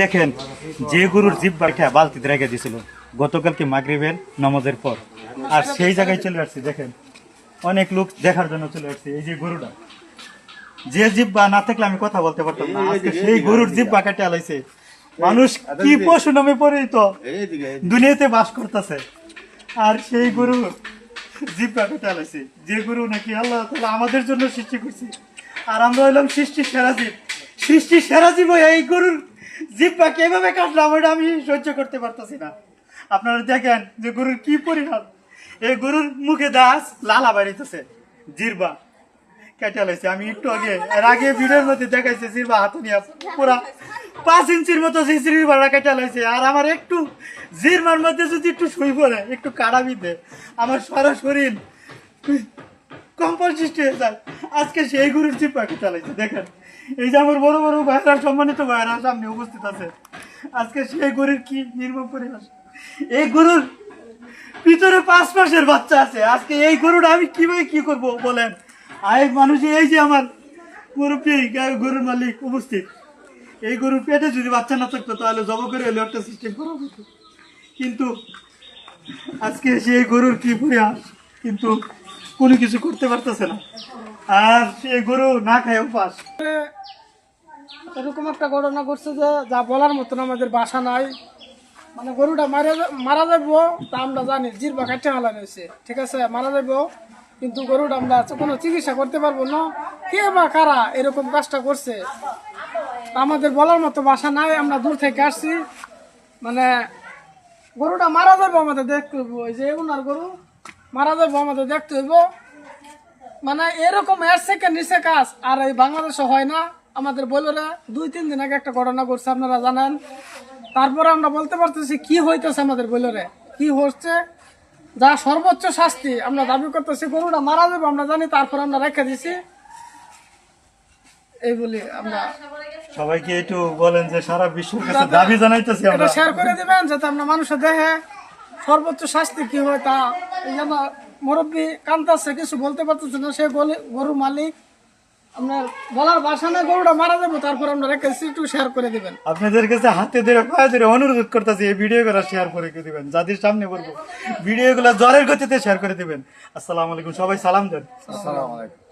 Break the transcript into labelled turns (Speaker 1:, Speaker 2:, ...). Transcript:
Speaker 1: দেখেন যে গরুর জিভ বাড়িটা বালতিতে রেখে দিয়েছিল গতকালকে মাগরিবের নমাজের পর। আর সেই জায়গায় চলে আসছি দেখেন অনেক লোক দেখার জন্য চলে আসছে এই যে গরুটা। যে জিব্বা না থাকলে আমি কথা বলতে পারতাম না আজকে সেই গরুর জিব্বা কেটে আলাইছে মানুষ কি পশু নামে পরিচিত দুনিয়াতে বাস করতেছে। আর সেই গরু জিব্বা কেটে আলাইছে যে গরু নাকি আল্লাহ তাআলা আমাদের জন্য সৃষ্টি করছে। আর আমরা হইলাম সৃষ্টির সেরা জীব। সৃষ্টি সেরা জীব এই গরুর জিব্বা কীভাবে কাটলাম ওটা আমি সহ্য করতে পারতাছি না। আপনারা দেখেন যে গরুর কি পরিণাম এই গরুর মুখে দাস লালা বাড়িতেছে জিরবা কেটে লাইছে। আমি একটু আগে, এর আগে ভিডিওর মধ্যে দেখাইছে জিরবা হাতে নিয়ে পুরা পাঁচ ইঞ্চির মতো জিরবার বাড়া কেটে লাইছে। আর আমার একটু জিরমার মধ্যে যদি একটু শুই পড়ে, একটু কাড়া বিদে আমার সারা শরীর সৃষ্টি হয়ে যায়। আজকে সেই গরুর চিপা পাখি চালাইছে, দেখেন। এই যে আমার বড় বড় ভাইরা, সম্মানিত ভাইরা সামনে উপস্থিত আছে। আজকে সেই গরুর কি নির্মম পরিবেশ? এই গরুর ভিতরে পাঁচ মাসের বাচ্চা আছে। আজকে এই গরুটা আমি কীভাবে কি করব বলেন? আর এই মানুষ, এই যে আমার মুরব্বী গরুর মালিক উপস্থিত। এই গরুর পেটে যদি বাচ্চা না থাকতো, তাহলে জব করে হলে একটা সিস্টেম করা হতো। কিন্তু আজকে সেই গরুর কি পরিহাস কিন্তু কোনো কিছু করতে পারতেছে না। আর সেই গরু না খায় উপাস।
Speaker 2: এরকম একটা ঘটনা ঘটছে যে, যা বলার মতন আমাদের বাসা নাই। মানে গরুটা মারা মারা যাব তা আমরা জানি, জিরবা কাটতে হালানো হয়েছে ঠিক আছে? মারা যাব কিন্তু গরুটা আমরা কোনো চিকিৎসা করতে পারব না। কে বা কারা এরকম কাজটা করছে? আমাদের বলার মতো বাসা নাই, আমরা দূর থেকে আসছি। মানে গরুটা মারা যাব আমাদের দেখতে হইব যে ওনার গরু, মারা যাব আমাদের দেখতে হইব। মানে এরকম এর থেকে নিচে কাজ। আর এই বাংলাদেশে হয় না। আমাদের বলরে দুই তিন দিন আগে একটা ঘটনা করছে আপনারা জানেন। তারপরে আমরা বলতে পারতেছি কি হইতেছে আমাদের বলরে কি হচ্ছে? যা সর্বোচ্চ শাস্তি আমরা দাবি করতেছি গরুটা মারা যাবে আমরা জানি তারপর আমরা রেখে দিছি। এই বলি আমরা।
Speaker 1: সবাইকে একটু বলেন যে সারা বিশ্বের কাছে দাবি জানাইতেছি আমরা।
Speaker 2: শেয়ার করে দিবেন যাতে আমরা মানুষের দেখে সর্বোচ্চ শাস্তি কি হয় তা এই জন্য মুরব্বী কান্তাচ্ছে কিছু বলতে পারতেছে না সে বলে গরু মালিক আপনার বলার বাসা না গরুটা মারা যাব তারপর আপনারা রেখেছি একটু শেয়ার করে দিবেন।
Speaker 1: আপনাদের কাছে হাতে ধরে পায়ে ধরে অনুরোধ করতেছি এই ভিডিও গুলো শেয়ার করে দিবেন? যাদের সামনে বলব ভিডিও গুলো জ্বরের গতিতে শেয়ার করে দিবেন। আসসালামু আলাইকুম সবাই সালাম দেন।
Speaker 3: আসসালামু আলাইকুম।